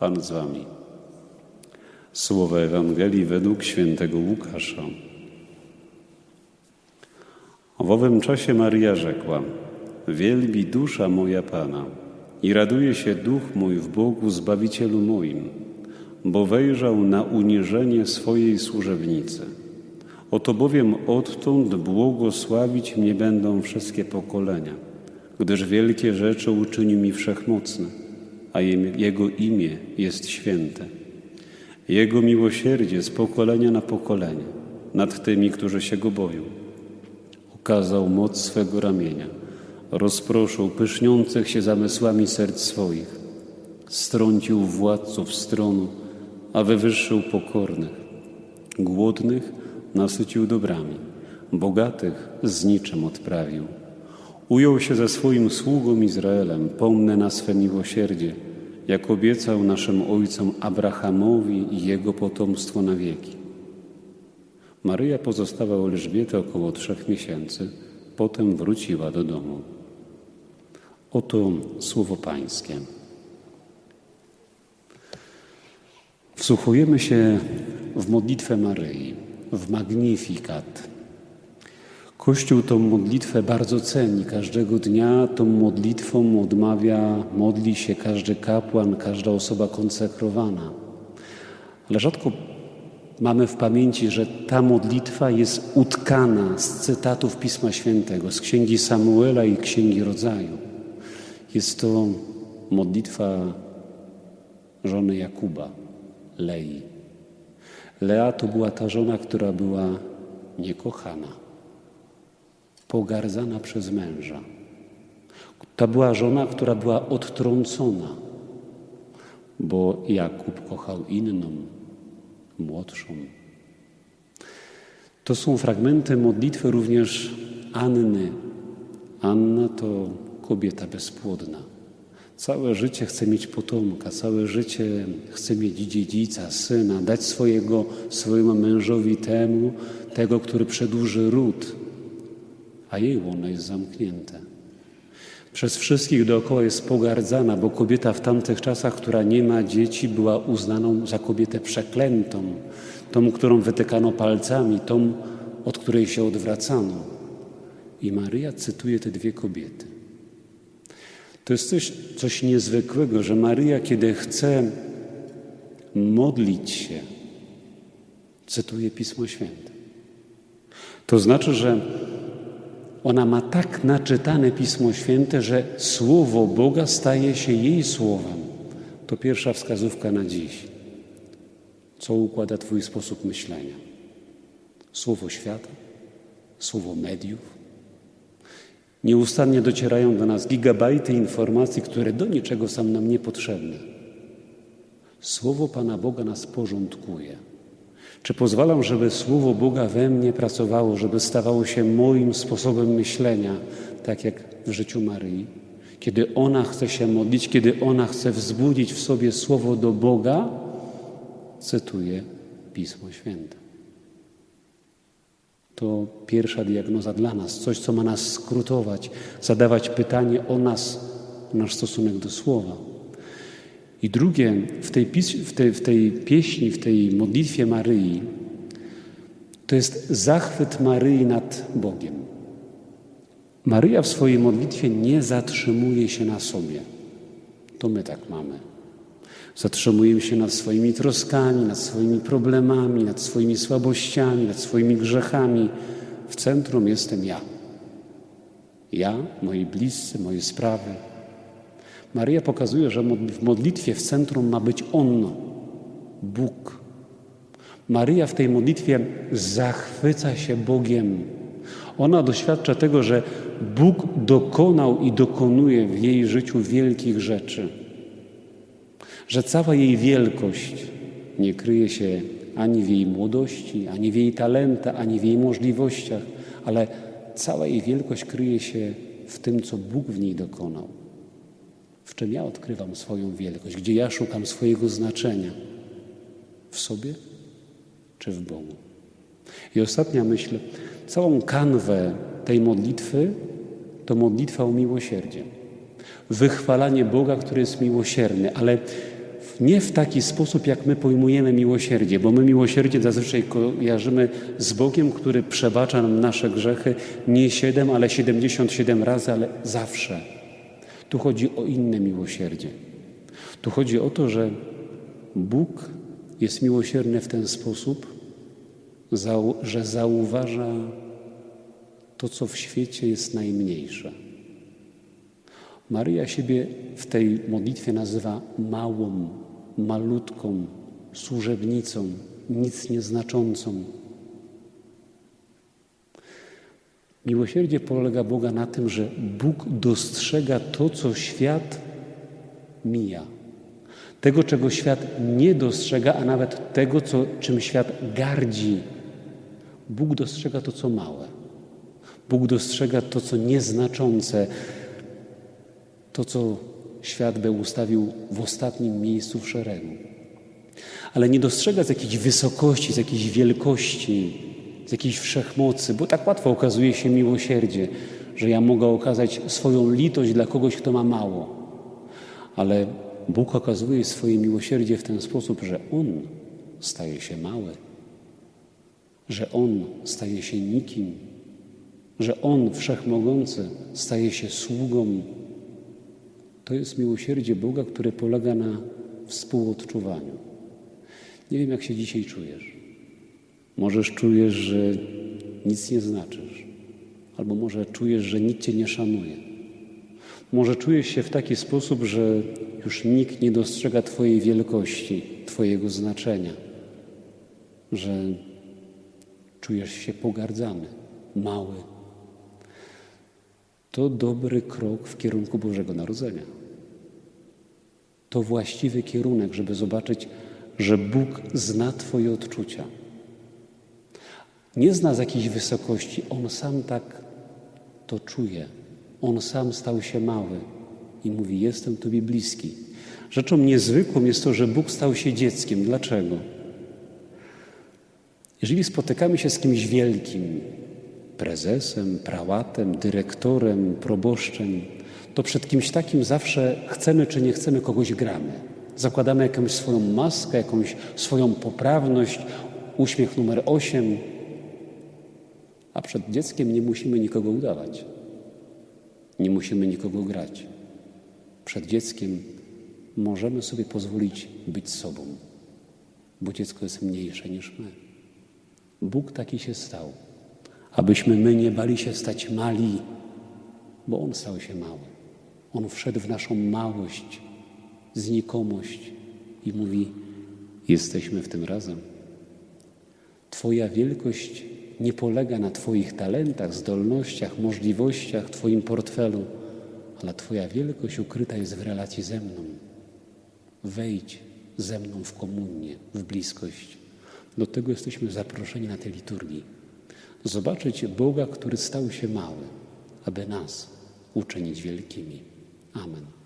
Pan z wami. Słowa Ewangelii według świętego Łukasza. W owym czasie Maria rzekła: Wielbi dusza moja Pana i raduje się duch mój w Bogu Zbawicielu moim, bo wejrzał na uniżenie swojej służebnicy. Oto bowiem odtąd błogosławić mnie będą wszystkie pokolenia, gdyż wielkie rzeczy uczynił mi wszechmocny, a Jego imię jest święte. Jego miłosierdzie z pokolenia na pokolenie nad tymi, którzy się Go boją. Okazał moc swego ramienia, rozproszył pyszniących się zamysłami serc swoich, strącił władców stronu, a wywyższył pokornych. Głodnych nasycił dobrami, bogatych z niczym odprawił. Ujął się ze swoim sługą Izraelem, pomnę na swe miłosierdzie, jak obiecał naszym ojcom Abrahamowi i jego potomstwo na wieki. Maryja pozostała u Elżbiety około trzech miesięcy, potem wróciła do domu. Oto słowo Pańskie. Wsłuchujemy się w modlitwę Maryi, w Magnifikat. Kościół tą modlitwę bardzo ceni. Każdego dnia tą modlitwą odmawia, modli się każdy kapłan, każda osoba konsekrowana. Ale rzadko mamy w pamięci, że ta modlitwa jest utkana z cytatów Pisma Świętego, z Księgi Samuela i Księgi Rodzaju. Jest to modlitwa żony Jakuba, Lei. Lea to była ta żona, która była niekochana, pogardzana przez męża. To była żona, która była odtrącona, bo Jakub kochał inną, młodszą. To są fragmenty modlitwy również Anny. Anna to kobieta bezpłodna. Całe życie chce mieć potomka, całe życie chce mieć dziedzica, syna, dać swojego, swojemu mężowi temu, tego, który przedłuży ród, a jej łono jest zamknięte. Przez wszystkich dookoła jest pogardzana, bo kobieta w tamtych czasach, która nie ma dzieci, była uznaną za kobietę przeklętą, tą, którą wytykano palcami, tą, od której się odwracano. I Maryja cytuje te dwie kobiety. To jest coś, coś niezwykłego, że Maryja, kiedy chce modlić się, cytuje Pismo Święte. To znaczy, że ona ma tak naczytane Pismo Święte, że Słowo Boga staje się jej słowem. To pierwsza wskazówka na dziś. Co układa Twój sposób myślenia? Słowo świata, słowo mediów. Nieustannie docierają do nas gigabajty informacji, które do niczego są nam niepotrzebne. Słowo Pana Boga nas porządkuje. Czy pozwalam, żeby Słowo Boga we mnie pracowało, żeby stawało się moim sposobem myślenia, tak jak w życiu Maryi? Kiedy ona chce się modlić, kiedy ona chce wzbudzić w sobie Słowo do Boga, cytuje Pismo Święte. To pierwsza diagnoza dla nas, coś, co ma nas skrótować, zadawać pytanie o nas, nasz stosunek do Słowa. I drugie, w tej, w, tej, w tej pieśni, w tej modlitwie Maryi, to jest zachwyt Maryi nad Bogiem. Maryja w swojej modlitwie nie zatrzymuje się na sobie. To my tak mamy. Zatrzymujemy się nad swoimi troskami, nad swoimi problemami, nad swoimi słabościami, nad swoimi grzechami. W centrum jestem ja. Ja, moi bliscy, moje sprawy. Maryja pokazuje, że w modlitwie w centrum ma być On, Bóg. Maryja w tej modlitwie zachwyca się Bogiem. Ona doświadcza tego, że Bóg dokonał i dokonuje w jej życiu wielkich rzeczy. Że cała jej wielkość nie kryje się ani w jej młodości, ani w jej talentach, ani w jej możliwościach, ale cała jej wielkość kryje się w tym, co Bóg w niej dokonał. W czym ja odkrywam swoją wielkość, gdzie ja szukam swojego znaczenia? W sobie czy w Bogu? I ostatnia myśl, całą kanwę tej modlitwy to modlitwa o miłosierdzie. Wychwalanie Boga, który jest miłosierny, ale Nie w taki sposób, jak my pojmujemy miłosierdzie, bo my miłosierdzie zazwyczaj kojarzymy z Bogiem, który przebacza nam nasze grzechy nie siedem, ale 77 razy, ale zawsze. Tu chodzi o inne miłosierdzie. Tu chodzi o to, że Bóg jest miłosierny w ten sposób, że zauważa to, co w świecie jest najmniejsze. Maryja siebie w tej modlitwie nazywa małą, malutką, służebnicą, nic nieznaczącą. Miłosierdzie polega Boga na tym, że Bóg dostrzega to, co świat mija. Tego, czego świat nie dostrzega, a nawet tego, co, czym świat gardzi. Bóg dostrzega to, co małe. Bóg dostrzega to, co nieznaczące, to, co świat by ustawił w ostatnim miejscu w szeregu. Ale nie dostrzega z jakiejś wysokości, z jakiejś wielkości, z jakiejś wszechmocy, bo tak łatwo okazuje się miłosierdzie, że ja mogę okazać swoją litość dla kogoś, kto ma mało. Ale Bóg okazuje swoje miłosierdzie w ten sposób, że On staje się mały, że On staje się nikim, że On, wszechmogący, staje się sługą. To jest miłosierdzie Boga, które polega na współodczuwaniu. Nie wiem, jak się dzisiaj czujesz. Możesz czujesz, że nic nie znaczysz, albo może czujesz, że nikt cię nie szanuje. Może czujesz się w taki sposób, że już nikt nie dostrzega Twojej wielkości, Twojego znaczenia, że czujesz się pogardzany, mały. To dobry krok w kierunku Bożego Narodzenia. To właściwy kierunek, żeby zobaczyć, że Bóg zna Twoje odczucia. Nie zna z jakiejś wysokości, On sam tak to czuje. On sam stał się mały i mówi: Jestem Tobie bliski. Rzeczą niezwykłą jest to, że Bóg stał się dzieckiem. Dlaczego? Jeżeli spotykamy się z kimś wielkim, prezesem, prałatem, dyrektorem, proboszczem, to przed kimś takim zawsze chcemy czy nie chcemy kogoś gramy. Zakładamy jakąś swoją maskę, jakąś swoją poprawność, uśmiech numer 8, a przed dzieckiem nie musimy nikogo udawać. Nie musimy nikogo grać. Przed dzieckiem możemy sobie pozwolić być sobą, bo dziecko jest mniejsze niż my. Bóg taki się stał, abyśmy my nie bali się stać mali, bo On stał się mały. On wszedł w naszą małość, znikomość i mówi: Jesteśmy w tym razem. Twoja wielkość nie polega na Twoich talentach, zdolnościach, możliwościach, Twoim portfelu, ale Twoja wielkość ukryta jest w relacji ze mną. Wejdź ze mną w komunię, w bliskość. Do tego jesteśmy zaproszeni na tej liturgii. Zobaczyć Boga, który stał się mały, aby nas uczynić wielkimi. Amen.